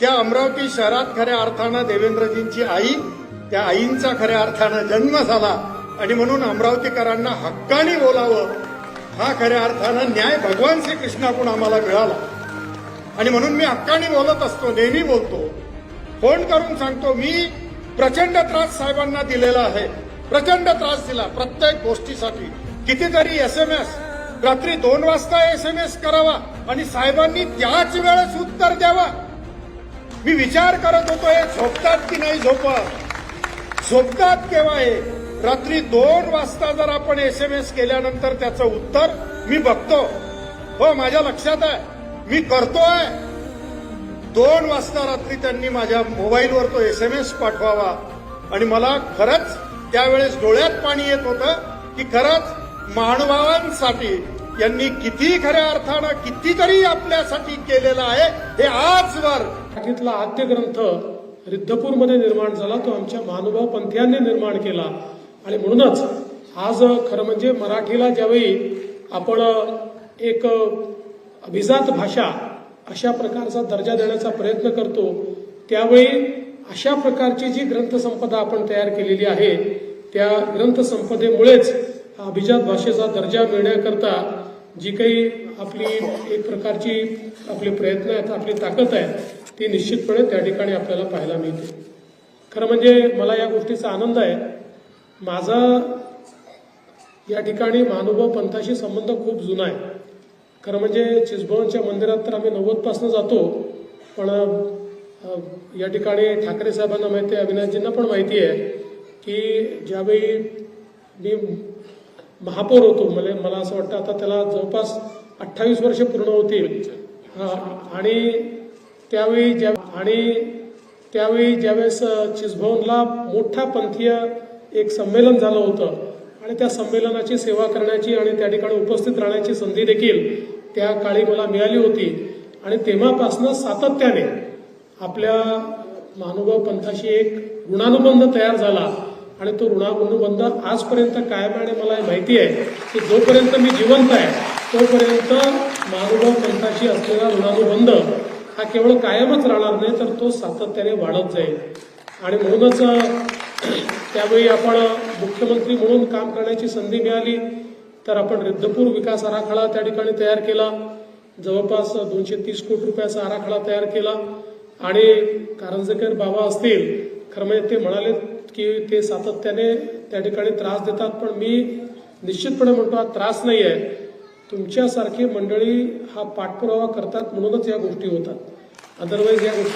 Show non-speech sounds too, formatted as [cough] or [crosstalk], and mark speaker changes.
Speaker 1: त्या अमरावती शहरात खऱ्या अर्थानं देवेंद्रजींची आई त्या आईंचा खऱ्या अर्थानं जन्म झाला. आणि म्हणून अमरावतीकरांना हक्काने बोलावं हा खऱ्या अर्थानं न्याय भगवान श्रीकृष्णाकडून आम्हाला मिळाला. आणि म्हणून मी हक्काने बोलत असतो नेहमी बोलतो. फोन करून सांगतो मी प्रचंड त्रास साहेबांना दिलेला आहे. प्रचंड त्रास दिला प्रत्येक गोष्टीसाठी. कितीतरी एस एम एस रात्री दोन वाजता एस एम एस करावा आणि साहेबांनी त्याच वेळेस उत्तर द्यावा. मी विचार करत होतो हे झोपतात की नाही झोपत? झोपतात केव्हा हे? रात्री दोन वाजता जर आपण एस एम एस केल्यानंतर त्याचं उत्तर मी बघतो. हो माझ्या लक्षात आहे. मी करतोय. दोन वाजता रात्री त्यांनी माझ्या मोबाईलवर तो एस एम एस पाठवावा. आणि मला खरंच त्यावेळेस डोळ्यात पाणी येत होतं की खरंच मानवांसाठी यांनी किती खऱ्या अर्थानं कितीतरी आपल्यासाठी केलेलं आहे हे आजवर
Speaker 2: मराठीतला आद्य ग्रंथ रिद्धपूरमध्ये निर्माण झाला तो आमच्या महानुभाव पंथीयांनी निर्माण केला. आणि म्हणूनच आज खरं म्हणजे मराठीला ज्यावेळी आपण एक अभिजात भाषा अशा प्रकारचा दर्जा देण्याचा प्रयत्न करतो त्यावेळी अशा प्रकारची जी ग्रंथसंपदा आपण तयार केलेली आहे त्या ग्रंथसंपदेमुळेच अभिजात भाषेचा दर्जा मिळण्याकरता जी काही आपली एक प्रकारची आपले प्रयत्न आहेत आपली ताकद आहे ती निश्चितपणे त्या ठिकाणी आपल्याला पाहायला मिळते. खरं म्हणजे मला या गोष्टीचा आनंद आहे. माझा या ठिकाणी महानुभव पंथाशी संबंध खूप जुना आहे. खरं म्हणजे चिसभवनच्या मंदिरात तर आम्ही नव्वदपासून जातो पण या ठिकाणी ठाकरे साहेबांना माहिती आहे अविनाशजींना पण माहिती आहे की ज्यावेळी मी महापौर होतो. मला मला असं वाटतं आता त्याला जवळपास अठ्ठावीस वर्ष पूर्ण होतील. आणि त्यावेळी ज्या आणि त्यावेळी ज्यावेळेस चिसभवनला मोठा पंथीय एक संमेलन झालं होतं. आणि त्या संमेलनाची सेवा करण्याची आणि त्या ठिकाणी उपस्थित राहण्याची संधी देखील त्या काळी मला मिळाली होती. आणि तेव्हापासनं सातत्याने आपल्या महानुभाव पंथाशी एक गुणानुबंध तयार झाला. आणि तो ऋणानुबंध आजपर्यंत कायम आहे आणि मला माहिती आहे की जोपर्यंत मी जिवंत आहे तोपर्यंत महानुभाव पंथाशी असलेला ऋणानुबंध हा केवळ कायमच राहणार नाही तर तो सातत्याने वाढत जाईल. आणि म्हणूनच [clears throat] त्यावेळी आपण मुख्यमंत्री म्हणून काम करण्याची संधी मिळाली तर आपण रिद्धपूर विकास आराखडा त्या ठिकाणी तयार केला. जवळपास दोनशे तीस कोटी रुपयाचा आराखडा तयार केला. आणि कारंजकर बाबा असतील खरं म्हणजे ते म्हणाले की ते सातत्याने त्या ठिकाणी त्रास देतात पण मी निश्चितपणे म्हणतो हा त्रास नाही आहे तुमच्यासारखी मंडळी हा पाठपुरावा करतात म्हणूनच या गोष्टी होतात. अदरवाईज या गोष्टी